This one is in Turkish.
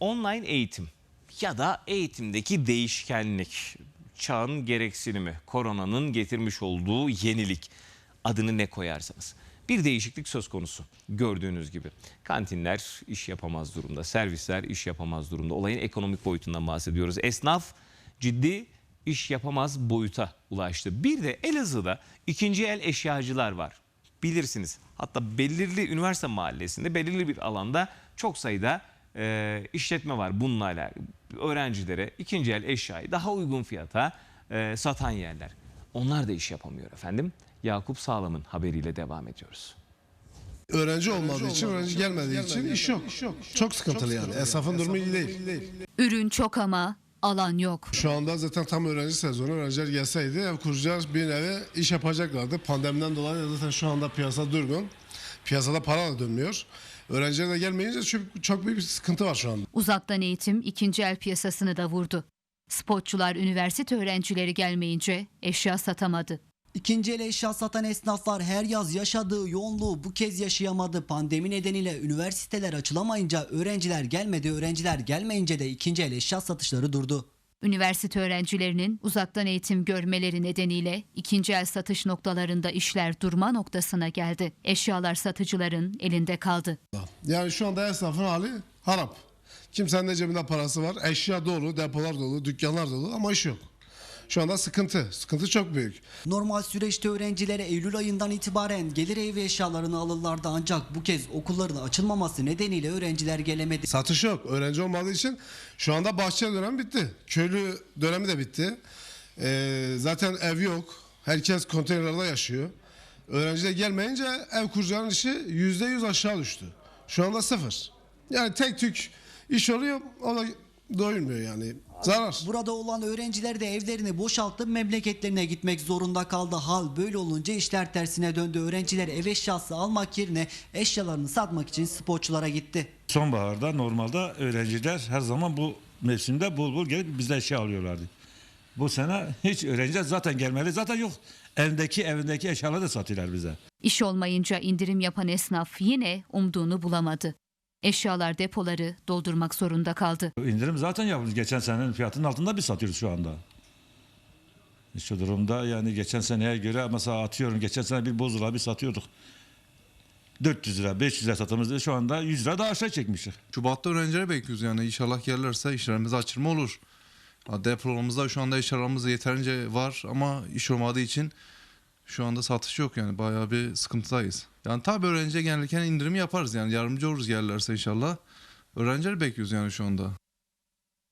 online eğitim ya da eğitimdeki değişkenlik, çağın gereksinimi, koronanın getirmiş olduğu yenilik adını ne koyarsanız. Bir değişiklik söz konusu gördüğünüz gibi. Kantinler iş yapamaz durumda, servisler iş yapamaz durumda. Olayın ekonomik boyutundan bahsediyoruz. Esnaf ciddi iş yapamaz boyuta ulaştı. Bir de Elazığ'da ikinci el eşyacılar var. Bilirsiniz hatta belirli üniversite mahallesinde belirli bir alanda çok sayıda e, işletme var bununla alakalı. Öğrencilere ikinci el eşyayı daha uygun fiyata e, satan yerler. Onlar da iş yapamıyor efendim. Yakup Sağlam'ın haberiyle devam ediyoruz. Öğrenci olmadığı için, öğrenci gelmediği için iş yok. Çok sıkıntılı yani. Esnafın durumu iyi değil. Ürün çok ama alan yok. Şu anda zaten tam öğrenci sezonu. Öğrenciler gelseydi ev kuracağız bir nevi iş yapacaklardı. Pandemiden dolayı zaten şu anda piyasa durgun. Piyasada para da dönmüyor. Öğrenciler de gelmeyince çok, çok büyük bir sıkıntı var şu anda. Uzaktan eğitim ikinci el piyasasını da vurdu. Spotçular üniversite öğrencileri gelmeyince eşya satamadı. İkinci el eşya satan esnaflar her yaz yaşadığı yoğunluğu bu kez yaşayamadı. Pandemi nedeniyle üniversiteler açılamayınca öğrenciler gelmedi, öğrenciler gelmeyince de ikinci el eşya satışları durdu. Üniversite öğrencilerinin uzaktan eğitim görmeleri nedeniyle ikinci el satış noktalarında işler durma noktasına geldi. Eşyalar satıcıların elinde kaldı. Yani şu anda esnafın hali harap. Kimsenin de cebinde parası var. Eşya dolu, depolar dolu, dükkanlar dolu ama iş yok. Şu anda sıkıntı. Sıkıntı çok büyük. Normal süreçte öğrencilere Eylül ayından itibaren gelir ev eşyalarını alırlardı ancak bu kez okulların açılmaması nedeniyle öğrenciler gelemedi. Satış yok. Öğrenci olmadığı için şu anda bahçe dönemi bitti. Köylü dönemi de bitti. Ee, zaten ev yok. Herkes konteynerlerde yaşıyor. Öğrenci de gelmeyince ev kuracağın işi yüzde yüz aşağı düştü. Şu anda sıfır. Yani tek tük iş oluyor o da doyurmuyor yani. Zarar. Burada olan öğrenciler de evlerini boşaltıp memleketlerine gitmek zorunda kaldı. Hal böyle olunca işler tersine döndü. Öğrenciler ev eşyası almak yerine eşyalarını satmak için sporçulara gitti. Sonbaharda normalde öğrenciler her zaman bu mevsimde bol bol gelip bizde eşya alıyorlardı. Bu sene hiç öğrenciler zaten gelmeli zaten yok. Evindeki evindeki eşyaları da satıyorlar bize. İş olmayınca indirim yapan esnaf yine umduğunu bulamadı. Eşyalar depoları doldurmak zorunda kaldı. İndirim zaten yapıyoruz. Geçen senenin fiyatının altında biz satıyoruz şu anda. Şu durumda yani geçen seneye göre mesela atıyorum geçen sene bir bozula bir satıyorduk. 400 lira 500 lira sattığımızda şu anda 100 lira daha aşağı çekmiştik. Şubat'ta öğrencilere bekliyoruz yani inşallah gelirlerse işlerimiz açılma olur. Ha, Depolarımızda şu anda işlerimiz yeterince var ama iş olmadığı için şu anda satış yok yani bayağı bir sıkıntıdayız. Yani tabi öğrenciye gelirken indirim yaparız yani yardımcı oluruz gelirlerse inşallah. Öğrencileri bekliyoruz yani şu anda.